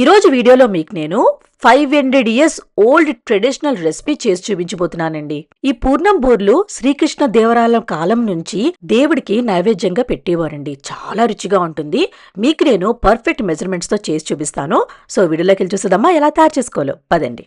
ఈరోజు వీడియోలో మీకు నేను five hundred years old traditional recipe చేసి చూపించబోతున్నానండి. ఈ పూర్ణం బూర్లు శ్రీకృష్ణ దేవరాయల కాలం నుంచి దేవుడికి నైవేద్యంగా పెట్టేవారండి. చాలా రుచిగా ఉంటుంది. మీకు నేను పర్ఫెక్ట్ మెజర్మెంట్స్తో చేసి చూపిస్తాను. సో వీడియోలోకి వెళ్ళి చూసేదమ్మా ఎలా తయారు చేసుకోవాలో? పదండి.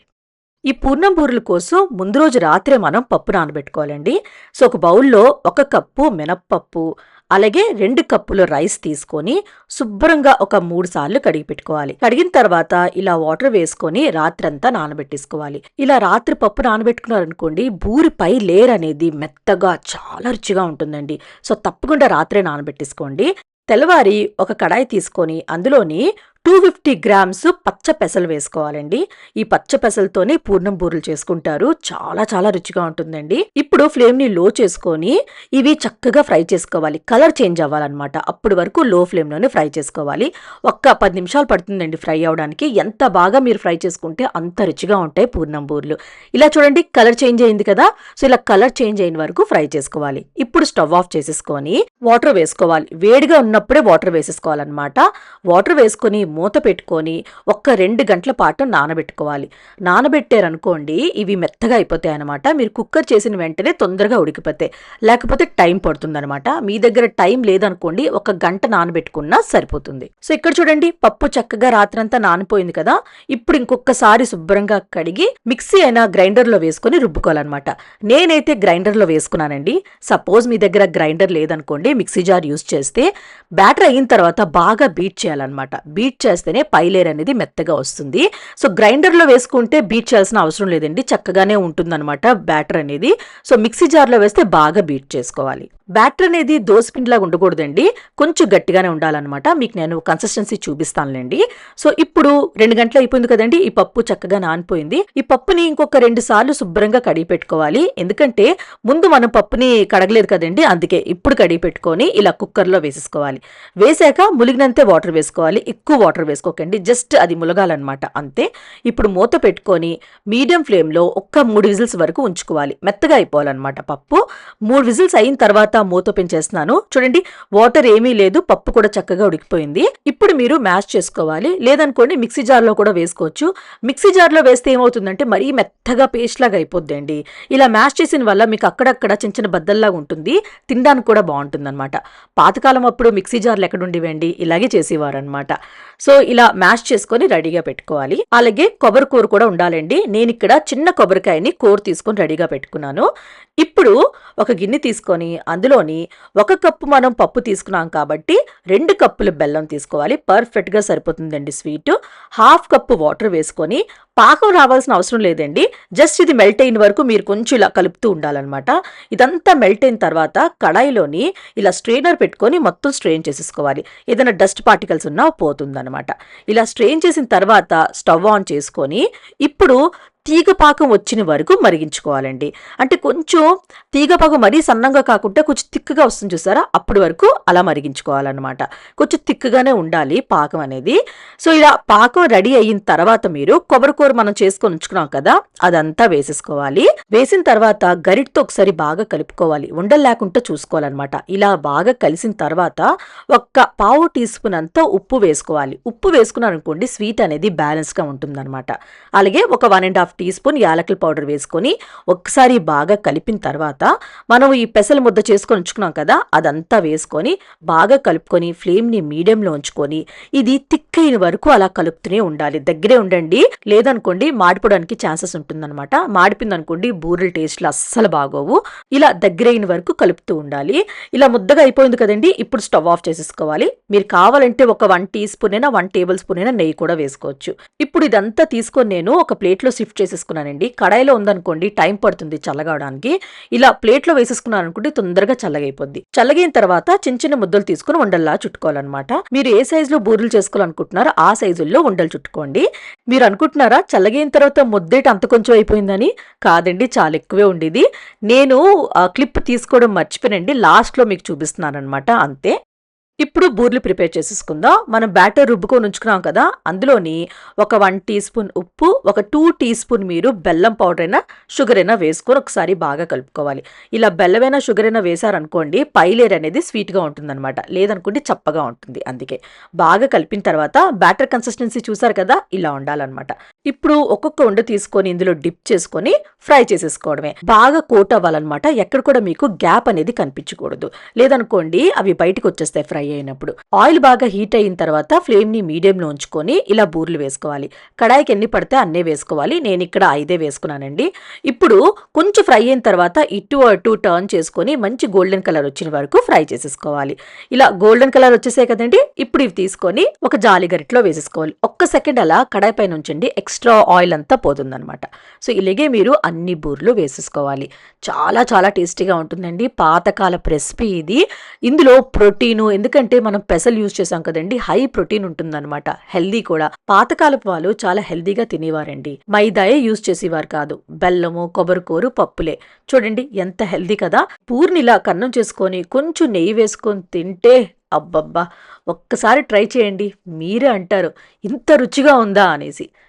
ఈ పూర్ణం బూరెల కోసం ముందు రోజు రాత్రే మనం పప్పు నానబెట్టుకోవాలండి. సో ఒక బౌల్లో ఒక కప్పు మినప్పప్పు అలాగే రెండు కప్పులు రైస్ తీసుకొని శుభ్రంగా ఒక మూడు సార్లు కడిగి పెట్టుకోవాలి. కడిగిన తర్వాత ఇలా వాటర్ వేసుకొని రాత్రంతా నానబెట్టేసుకోవాలి. ఇలా రాత్రి పప్పు నానబెట్టుకున్నారనుకోండి బూరి పై లేయర్ అనేది మెత్తగా చాలా రుచిగా ఉంటుందండి. సో తప్పకుండా రాత్రే నానబెట్టేసుకోండి. తెల్లవారి ఒక కడాయి తీసుకొని అందులోని టూ ఫిఫ్టీ గ్రామ్స్ పచ్చ పెసలు వేసుకోవాలండి. ఈ పచ్చ పెసలతోనే పూర్ణం బూరెలు చేసుకుంటారు. చాలా చాలా రుచిగా ఉంటుందండి. ఇప్పుడు ఫ్లేమ్ని లో చేసుకొని ఇవి చక్కగా ఫ్రై చేసుకోవాలి. కలర్ చేంజ్ అవ్వాలన్నమాట. అప్పటి వరకు లో ఫ్లేమ్లోనే ఫ్రై చేసుకోవాలి. ఒక్క పది నిమిషాలు పడుతుందండి ఫ్రై అవడానికి. ఎంత బాగా మీరు ఫ్రై చేసుకుంటే అంత రుచిగా ఉంటాయి పూర్ణం బూరెలు. ఇలా చూడండి కలర్ చేంజ్ అయింది కదా. సో ఇలా కలర్ చేంజ్ అయిన వరకు ఫ్రై చేసుకోవాలి. ఇప్పుడు స్టవ్ ఆఫ్ చేసేసుకొని వాటర్ వేసుకోవాలి. వేడిగా ఉన్నప్పుడే వాటర్ వేసేసుకోవాలన్నమాట. వాటర్ వేసుకొని మూత పెట్టుకొని ఒక్క రెండు గంటల పాటు నానబెట్టుకోవాలి. నానబెట్టారనుకోండి ఇవి మెత్తగా అయిపోతాయి అనమాట మీరు కుక్కర్ చేసిన వెంటనే తొందరగా ఉడికిపోతాయి. లేకపోతే టైం పడుతుందనమాట మీ దగ్గర టైం లేదనుకోండి ఒక గంట నానబెట్టుకున్నా సరిపోతుంది. సో ఇక్కడ చూడండి పప్పు చక్కగా రాత్రంతా నానిపోయింది కదా. ఇప్పుడు ఇంకొకసారి శుభ్రంగా కడిగి మిక్సీ అయినా గ్రైండర్లో వేసుకొని రుబ్బుకోవాలన్నమాట. నేనైతే గ్రైండర్లో వేసుకున్నానండి. సపోజ్ మీ దగ్గర గ్రైండర్ లేదనుకోండి మిక్సీ జార్ యూస్ చేస్తే బ్యాటర్ అయిన తర్వాత బాగా బీట్ చేయాలన్నమాట. బీట్ చేస్తేనే పైలేర్ అనేది మెత్తగా వస్తుంది. సో గ్రైండర్లో వేసుకుంటే బీట్ చేయాల్సిన అవసరం లేదండి. చక్కగానే ఉంటుందన్నమాట బ్యాటర్ అనేది. సో మిక్సీ జార్లో వేస్తే బాగా బీట్ చేసుకోవాలి. బ్యాటర్ అనేది దోసపిండిలాగా ఉండకూడదండి. కొంచెం గట్టిగానే ఉండాలన్నమాట. మీకు నేను కన్సిస్టెన్సీ చూపిస్తానులేండి. సో ఇప్పుడు రెండు గంటలు అయిపోయింది కదండి. ఈ పప్పు చక్కగా నానిపోయింది. ఈ పప్పుని ఇంకొక రెండు సార్లు శుభ్రంగా కడిగి పెట్టుకోవాలి. ఎందుకంటే ముందు మనం పప్పుని కడగలేదు కదండి. అందుకే ఇప్పుడు కడిగి పెట్టుకొని ఇలా కుక్కర్లో వేసేసుకోవాలి. వేసాక ములిగినంతే వాటర్ వేసుకోవాలి. ఎక్కువ వాటర్ వేసుకోకండి. జస్ట్ అది ములగాలన్నమాట. అంతే. ఇప్పుడు మూత పెట్టుకొని మీడియం ఫ్లేమ్లో ఒక్క మూడు విజిల్స్ వరకు ఉంచుకోవాలి. మెత్తగా అయిపోవాలన్నమాట పప్పు. మూడు విజిల్స్ అయిన తర్వాత మూత ఓపెన్ చేస్తున్నాను చూడండి వాటర్ ఏమీ లేదు పప్పు కూడా చక్కగా ఉడికిపోయింది. ఇప్పుడు మీరు మ్యాష్ చేసుకోవాలి. లేదనుకోండి మిక్సీ జార్లో కూడా వేసుకోవచ్చు. మిక్సీ జార్లో వేస్తే ఏమవుతుందంటే మరీ మెత్తగా పేస్ట్ లాగా అయిపోద్దండి. ఇలా మ్యాష్ చేసిన వల్ల మీకు అక్కడక్కడ చిన్న చిన్న బద్దల్లాగా ఉంటుంది. తినడానికి కూడా బాగుంటుందన్నమాట. పాతకాలం అప్పుడు మిక్సీ జార్లు ఎక్కడుండివండి ఇలాగే చేసేవారనమాట సో ఇలా మ్యాష్ చేసుకొని రెడీగా పెట్టుకోవాలి. అలాగే కొబ్బరి కూర కూడా ఉండాలండి. నేను ఇక్కడ చిన్న కొబ్బరికాయని కూర తీసుకొని రెడీగా పెట్టుకున్నాను. ఇప్పుడు ఒక గిన్నె తీసుకొని అందులో అందులోని ఒక కప్పు మనం పప్పు తీసుకున్నాం కాబట్టి రెండు కప్పులు బెల్లం తీసుకోవాలి. పర్ఫెక్ట్గా సరిపోతుందండి స్వీట్. హాఫ్ కప్పు వాటర్ వేసుకొని పాకం రావాల్సిన అవసరం లేదండి. జస్ట్ ఇది మెల్ట్ అయిన వరకు మీరు కొంచెం ఇలా కలుపుతూ ఉండాలన్నమాట. ఇదంతా మెల్ట్ అయిన తర్వాత కడాయిలోని ఇలా స్ట్రెయినర్ పెట్టుకొని మొత్తం స్ట్రెయిన్ చేసేసుకోవాలి. ఏదైనా డస్ట్ పార్టికల్స్ ఉన్నా పోతుందన్నమాట. ఇలా స్ట్రెయిన్ చేసిన తర్వాత స్టవ్ ఆన్ చేసుకొని ఇప్పుడు తీగపాకం వచ్చిన వరకు మరిగించుకోవాలండి. అంటే కొంచెం తీగపాకం మరీ సన్నంగా కాకుండా కొంచెం తిక్కుగా వస్తుంది చూసారా? అప్పటి వరకు అలా మరిగించుకోవాలన్నమాట. కొంచెం తిక్కుగానే ఉండాలి పాకం అనేది. సో ఇలా పాకం రెడీ అయిన తర్వాత మీరు కొబ్బరికూర మనం చేసుకొని ఉంచుకున్నాం కదా అదంతా వేసేసుకోవాలి. వేసిన తర్వాత గరిటతో ఒకసారి బాగా కలుపుకోవాలి. ఉండలు లేకుండా చూసుకోవాలన్నమాట. ఇలా బాగా కలిసిన తర్వాత ఒక్క పావు టీ స్పూన్ అంతా ఉప్పు వేసుకోవాలి. ఉప్పు వేసుకున్నారనుకోండి స్వీట్ అనేది బ్యాలెన్స్గా ఉంటుందన్నమాట. అలాగే ఒక one and half teaspoon యాలకుల పౌడర్ వేసుకొని ఒక్కసారి బాగా కలిపిన తర్వాత మనం ఈ పెసలు ముద్ద చేసుకొని ఉంచుకున్నాం కదా అదంతా వేసుకొని బాగా కలుపుకొని ఫ్లేమ్ని మీడియంలో ఉంచుకొని ఇది తిక్కైన వరకు అలా కలుపుతూనే ఉండాలి. దగ్గరే ఉండండి. లేదనుకోండి మాడిపోవడానికి ఛాన్సెస్ ఉంటుందన్నమాట. మాడిపోయింది అనుకోండి బూరెల టేస్ట్లు అస్సలు బాగోవు. ఇలా దగ్గరైన వరకు కలుపుతూ ఉండాలి. ఇలా ముద్దగా అయిపోయింది కదండి ఇప్పుడు స్టవ్ ఆఫ్ చేసేసుకోవాలి. మీరు కావాలంటే ఒక వన్ టీ స్పూన్ అయినా వన్ టేబుల్ స్పూన్ అయినా నెయ్యి కూడా వేసుకోవచ్చు. ఇప్పుడు ఇదంతా తీసుకొని నేను ఒక ప్లేట్లో షిఫ్ట్ వేసేసుకున్నానండి. కడాయిలో ఉందనుకోండి టైం పడుతుంది చల్లగవడానికి. ఇలా ప్లేట్లో వేసేసుకున్నాను అనుకుంటే తొందరగా చల్లగైపోద్ది. చల్లగైన తర్వాత చిన్న చిన్న ముద్దలు తీసుకుని ఉండల్లా చుట్టుకోవాలన్నమాట. మీరు ఏ సైజులో బూరెలు చేసుకోవాలనుకుంటున్నారో ఆ సైజుల్లో ఉండలు చుట్టుకోండి. మీరు అనుకుంటున్నారా చల్లగైన తర్వాత ముద్దేటి అంత కొంచెం అయిపోయిందని? కాదండి చాలా ఎక్కువే ఉండేది. నేను ఆ క్లిప్ తీసుకోవడం మర్చిపోయినండి. లాస్ట్లో మీకు చూపిస్తున్నాను అనమాట అంతే. ఇప్పుడు బూర్లు ప్రిపేర్ చేసేసుకుందాం. మనం బ్యాటర్ రుబ్బుకొని ఉంచుకున్నాం కదా అందులోని ఒక వన్ టీ స్పూన్ ఉప్పు ఒక టూ టీ స్పూన్ మీరు బెల్లం పౌడర్ అయినా షుగర్ అయినా వేసుకొని ఒకసారి బాగా కలుపుకోవాలి. ఇలా బెల్లమైనా షుగర్ అయినా వేశారనుకోండి పైలేర్ అనేది స్వీట్గా ఉంటుందన్నమాట. లేదనుకుంటే చప్పగా ఉంటుంది అందుకే. బాగా కలిపిన తర్వాత బ్యాటర్ కన్సిస్టెన్సీ చూసారు కదా ఇలా ఉండాలన్నమాట. ఇప్పుడు ఒక్కొక్క ఉండ తీసుకొని ఇందులో డిప్ చేసుకొని ఫ్రై చేసేసుకోవడమే. బాగా కోట్ అవ్వాలన్నమాట. ఎక్కడ కూడా మీకు గ్యాప్ అనేది కనిపించకూడదు. లేదనుకోండి అవి బయటకు వచ్చేస్తాయి ఫ్రై అయినప్పుడు. ఆయిల్ బాగా హీట్ అయిన తర్వాత ఫ్లేమ్ని మీడియంలో ఉంచుకొని ఇలా బూర్లు వేసుకోవాలి. కడాయికి ఎన్ని పడితే అన్నే వేసుకోవాలి. నేను ఇక్కడ ఐదే వేసుకున్నానండి. ఇప్పుడు కొంచెం ఫ్రై అయిన తర్వాత ఇటు అటు టర్న్ చేసుకొని మంచి గోల్డెన్ కలర్ వచ్చిన వరకు ఫ్రై చేసేసుకోవాలి. ఇలా గోల్డెన్ కలర్ వచ్చేసాయి కదండి. ఇప్పుడు ఇవి తీసుకొని ఒక జాలి గరిటలో వేసేసుకోవాలి. ఒక్క సెకండ్ అలా కడాయి పైన ఉంచండి. ఎక్స్ట్రా ఆయిల్ అంతా పోతుందనమాట సో ఇలాగే మీరు అన్ని బూర్లు వేసేసుకోవాలి. చాలా చాలా టేస్టీగా ఉంటుందండి. పాతకాలపు రెసిపీ ఇది. ఇందులో ప్రోటీను ఎందుకంటే మనం పెసలు యూజ్ చేసాం కదండి హై ప్రోటీన్ ఉంటుందన్నమాట. హెల్దీ కూడా. పాతకాలపు వాళ్ళు చాలా హెల్దీగా తినేవారండి. మైదాయే యూజ్ చేసేవారు కాదు. బెల్లము కొబ్బరికూరు పప్పులే. చూడండి ఎంత హెల్దీ కదా. పూర్ణిలా కన్నం చేసుకొని కొంచెం నెయ్యి వేసుకొని తింటే అబ్బబ్బా! ఒక్కసారి ట్రై చేయండి. మీరే అంటారు. ఇంత రుచిగా ఉందా అనేసి.